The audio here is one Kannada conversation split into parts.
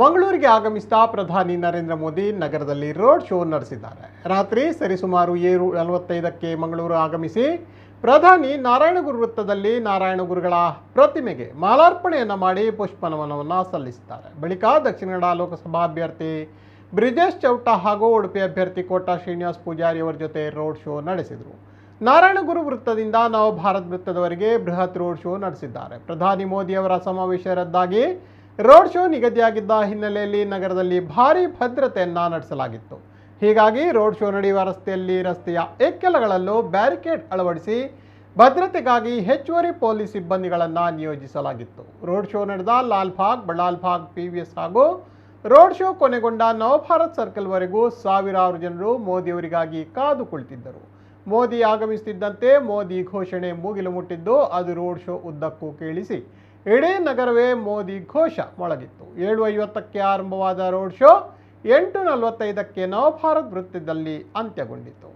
ಮಂಗಳೂರಿಗೆ ಆಗಮಿಸಿದ ಪ್ರಧಾನಿ ನರೇಂದ್ರ ಮೋದಿ ನಗರದಲ್ಲಿ ರೋಡ್ ಶೋ ನಡೆಸಿದ್ದಾರೆ. ರಾತ್ರಿ ಸರಿಸುಮಾರು ಏಳು ನಲವತ್ತೈದಕ್ಕೆ ಮಂಗಳೂರು ಆಗಮಿಸಿ ಪ್ರಧಾನಿ ನಾರಾಯಣಗುರು ವೃತ್ತದಲ್ಲಿ ನಾರಾಯಣಗುರುಗಳ ಪ್ರತಿಮೆಗೆ ಮಾಲಾರ್ಪಣೆಯನ್ನು ಮಾಡಿ ಪುಷ್ಪನಮನವನ್ನು ಸಲ್ಲಿಸಿದ್ದಾರೆ. ಬಳಿಕ ದಕ್ಷಿಣ ಕನ್ನಡ ಲೋಕಸಭಾ ಅಭ್ಯರ್ಥಿ ಬ್ರಿಜೇಶ್ ಚೌಟ ಹಾಗೂ ಉಡುಪಿ ಅಭ್ಯರ್ಥಿ ಕೋಟಾ ಶ್ರೀನಿವಾಸ್ ಪೂಜಾರಿ ಅವರ ಜೊತೆ ರೋಡ್ ಶೋ ನಡೆಸಿದರು. ನಾರಾಯಣಗುರು ವೃತ್ತದಿಂದ ನವಭಾರತ್ ವೃತ್ತದವರೆಗೆ ಬೃಹತ್ ರೋಡ್ ಶೋ ನಡೆಸಿದ್ದಾರೆ. ಪ್ರಧಾನಿ ಮೋದಿ ಅವರ ಸಮಾವೇಶ ರದ್ದಾಗಿ ರೋಡ್ ಶೋ ನಿಗದಿಯಾಗಿದ್ದ ಹಿನ್ನೆಲೆಯಲ್ಲಿ ನಗರದಲ್ಲಿ ಭಾರೀ ಭದ್ರತೆಯನ್ನ ನಡೆಸಲಾಗಿತ್ತು. ಹೀಗಾಗಿ ರೋಡ್ ಶೋ ನಡೆಯುವ ರಸ್ತೆಯಲ್ಲಿ ರಸ್ತೆಯ ಎಕ್ಕೆಲಗಳಲ್ಲೂ ಬ್ಯಾರಿಕೇಡ್ ಅಳವಡಿಸಿ ಭದ್ರತೆಗಾಗಿ ಹೆಚ್ಚುವರಿ ಪೊಲೀಸ್ ಸಿಬ್ಬಂದಿಗಳನ್ನು ನಿಯೋಜಿಸಲಾಗಿತ್ತು. ರೋಡ್ ಶೋ ನಡೆದ Lalbagh, Ballalbagh, P V S ಹಾಗೂ ರೋಡ್ ಶೋ ಕೊನೆಗೊಂಡ ನವಭಾರತ್ ಸರ್ಕಲ್ವರೆಗೂ ಸಾವಿರಾರು ಜನರು ಮೋದಿಯವರಿಗಾಗಿ ಕಾದು ಕುಳಿತಿದ್ದರು. ಮೋದಿ ಆಗಮಿಸುತ್ತಿದ್ದಂತೆ ಮೋದಿ ಘೋಷಣೆ ಮುಗಿಲು ಮುಟ್ಟಿದ್ದು, ಅದು ರೋಡ್ ಶೋ ಉದ್ದಕ್ಕೂ ಕೇಳಿಸಿ. ಇಡೀ ನಗರವೇ ಮೋದಿ ಘೋಷ ಮೊಳಗಿತ್ತು. ಏಳು ಐವತ್ತಕ್ಕೆ ಆರಂಭವಾದ ರೋಡ್ ಶೋ, ಎಂಟು ನಲವತ್ತೈದಕ್ಕೆ ನವಭಾರತ್ ವೃತ್ತದಲ್ಲಿ ಅಂತ್ಯಗೊಂಡಿತು.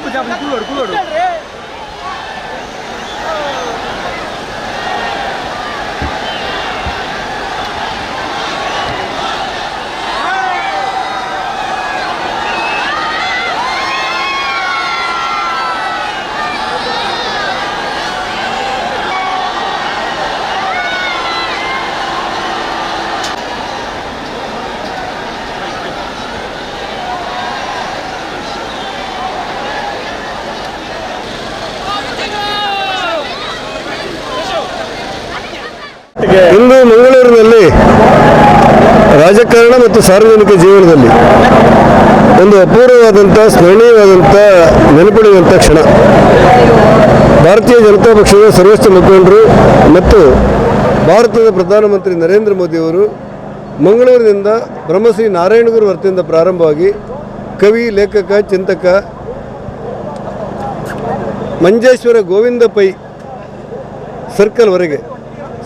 잡고 잡고 굴러로 굴러로 ಇಂದು ಮಂಗಳೂರಿನಲ್ಲಿ ರಾಜಕಾರಣ ಮತ್ತು ಸಾರ್ವಜನಿಕ ಜೀವನದಲ್ಲಿ ಒಂದು ಅಪೂರ್ವವಾದಂಥ, ಸ್ಮರಣೀಯವಾದಂಥ, ನೆನಪಿಡುವಂಥ ಕ್ಷಣ. ಭಾರತೀಯ ಜನತಾ ಪಕ್ಷದ ಸರ್ವೋಚ್ಚ ಮುಖಂಡರು ಮತ್ತು ಭಾರತದ ಪ್ರಧಾನಮಂತ್ರಿ ನರೇಂದ್ರ ಮೋದಿಯವರು ಮಂಗಳೂರಿನಿಂದ ಬ್ರಹ್ಮಶ್ರೀ ನಾರಾಯಣಗುರು ವರ್ತಿಯಿಂದ ಪ್ರಾರಂಭವಾಗಿ ಕವಿ, ಲೇಖಕ, ಚಿಂತಕ ಮಂಜೇಶ್ವರ ಗೋವಿಂದ ಪೈ ಸರ್ಕಲ್ವರೆಗೆ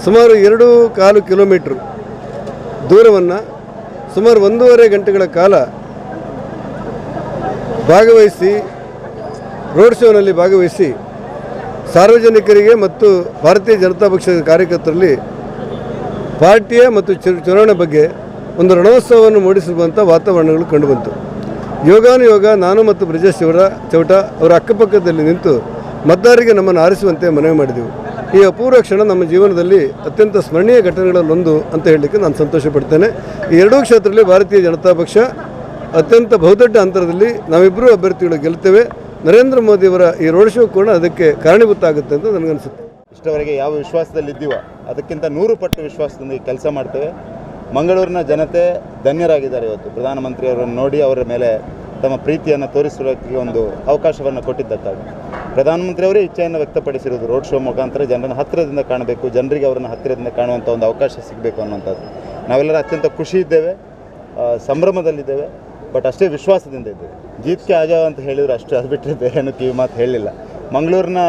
ಸುಮಾರು ಎರಡು ಕಾಲು ಕಿಲೋಮೀಟ್ರ್ ದೂರವನ್ನು ಸುಮಾರು ಒಂದೂವರೆ ಗಂಟೆಗಳ ಕಾಲ ಭಾಗವಹಿಸಿ ರೋಡ್ ಶೋನಲ್ಲಿ ಭಾಗವಹಿಸಿ ಸಾರ್ವಜನಿಕರಿಗೆ ಮತ್ತು ಭಾರತೀಯ ಜನತಾ ಪಕ್ಷದ ಕಾರ್ಯಕರ್ತರಲ್ಲಿ ಪಾರ್ಟಿಯ ಮತ್ತು ಚುನಾವಣೆ ಬಗ್ಗೆ ಒಂದು ರಣೋತ್ಸವವನ್ನು ಮೂಡಿಸುವಂಥ ವಾತಾವರಣಗಳು ಕಂಡುಬಂತು. ಯೋಗಾನುಯೋಗ ನಾನು ಮತ್ತು ಬ್ರಿಜೇಶ್ ಶಿವರ ಚೌಟ ಅವರ ಅಕ್ಕಪಕ್ಕದಲ್ಲಿ ನಿಂತು ಮತದಾರರಿಗೆ ನಮ್ಮನ್ನು ಆರಿಸುವಂತೆ ಮನವಿ ಮಾಡಿದೆವು. ಈ ಅಪೂರ್ವ ಕ್ಷಣ ನಮ್ಮ ಜೀವನದಲ್ಲಿ ಅತ್ಯಂತ ಸ್ಮರಣೀಯ ಘಟನೆಗಳಲ್ಲೊಂದು ಅಂತ ಹೇಳಲಿಕ್ಕೆ ನಾನು ಸಂತೋಷ ಪಡ್ತೇನೆ ಈ ಎರಡೂ ಕ್ಷೇತ್ರದಲ್ಲಿ ಭಾರತೀಯ ಜನತಾ ಪಕ್ಷ ಅತ್ಯಂತ ಬಹುದೊಡ್ಡ ಅಂತರದಲ್ಲಿ ನಾವಿಬ್ಬರೂ ಅಭ್ಯರ್ಥಿಗಳು ಗೆಲ್ತೇವೆ. ನರೇಂದ್ರ ಮೋದಿಯವರ ಈ ರೋಡ್ ಶೋ ಕೂಡ ಅದಕ್ಕೆ ಕಾರಣೀಭೂತ ಆಗುತ್ತೆ ಅಂತ ನನಗನ್ಸುತ್ತೆ. ಇಷ್ಟವರೆಗೆ ಯಾವ ವಿಶ್ವಾಸದಲ್ಲಿದ್ದೀವೋ ಅದಕ್ಕಿಂತ ನೂರು ಪಟ್ಟು ವಿಶ್ವಾಸದೊಂದಿಗೆ ಕೆಲಸ ಮಾಡ್ತೇವೆ. ಮಂಗಳೂರಿನ ಜನತೆ ಧನ್ಯರಾಗಿದ್ದಾರೆ ಇವತ್ತು. ಪ್ರಧಾನಮಂತ್ರಿಯವರನ್ನು ನೋಡಿ ಅವರ ಮೇಲೆ ತಮ್ಮ ಪ್ರೀತಿಯನ್ನು ತೋರಿಸುವುದಕ್ಕೆ ಒಂದು ಅವಕಾಶವನ್ನು ಕೊಟ್ಟಿದ್ದಕ್ಕಾಗಿ. ಪ್ರಧಾನಮಂತ್ರಿಯವರೇ ಇಚ್ಛೆಯನ್ನು ವ್ಯಕ್ತಪಡಿಸಿರುವುದು ರೋಡ್ ಶೋ ಮುಖಾಂತರ ಜನರನ್ನು ಹತ್ತಿರದಿಂದ ಕಾಣಬೇಕು, ಜನರಿಗೆ ಅವರನ್ನು ಹತ್ತಿರದಿಂದ ಕಾಣುವಂಥ ಒಂದು ಅವಕಾಶ ಸಿಗಬೇಕು ಅನ್ನುವಂಥದ್ದು. ನಾವೆಲ್ಲರೂ ಅತ್ಯಂತ ಖುಷಿ ಇದ್ದೇವೆ ಸಂಭ್ರಮದಲ್ಲಿದ್ದೇವೆ, ಬಟ್ ಅಷ್ಟೇ ವಿಶ್ವಾಸದಿಂದ ಇದ್ದೇವೆ. ಜೀತ್ಕೆ ಆಜಾವ ಅಂತ ಹೇಳಿದ್ರು ಅಷ್ಟು ಅದು ಬಿಟ್ಟರೆ ಏನು ಕಿವಿ ಮಾತು ಹೇಳಿಲ್ಲ. ಮಂಗಳೂರಿನ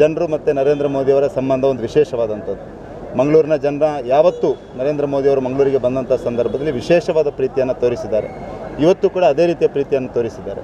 ಜನರು ಮತ್ತು ನರೇಂದ್ರ ಮೋದಿಯವರ ಸಂಬಂಧ ಒಂದು ವಿಶೇಷವಾದಂಥದ್ದು. ಮಂಗಳೂರಿನ ಜನರ ಯಾವತ್ತೂ ನರೇಂದ್ರ ಮೋದಿಯವರು ಮಂಗಳೂರಿಗೆ ಬಂದಂಥ ಸಂದರ್ಭದಲ್ಲಿ ವಿಶೇಷವಾದ ಪ್ರೀತಿಯನ್ನು ತೋರಿಸಿದ್ದಾರೆ. ಇವತ್ತು ಕೂಡ ಅದೇ ರೀತಿಯ ಪ್ರೀತಿಯನ್ನು ತೋರಿಸಿದ್ದಾರೆ.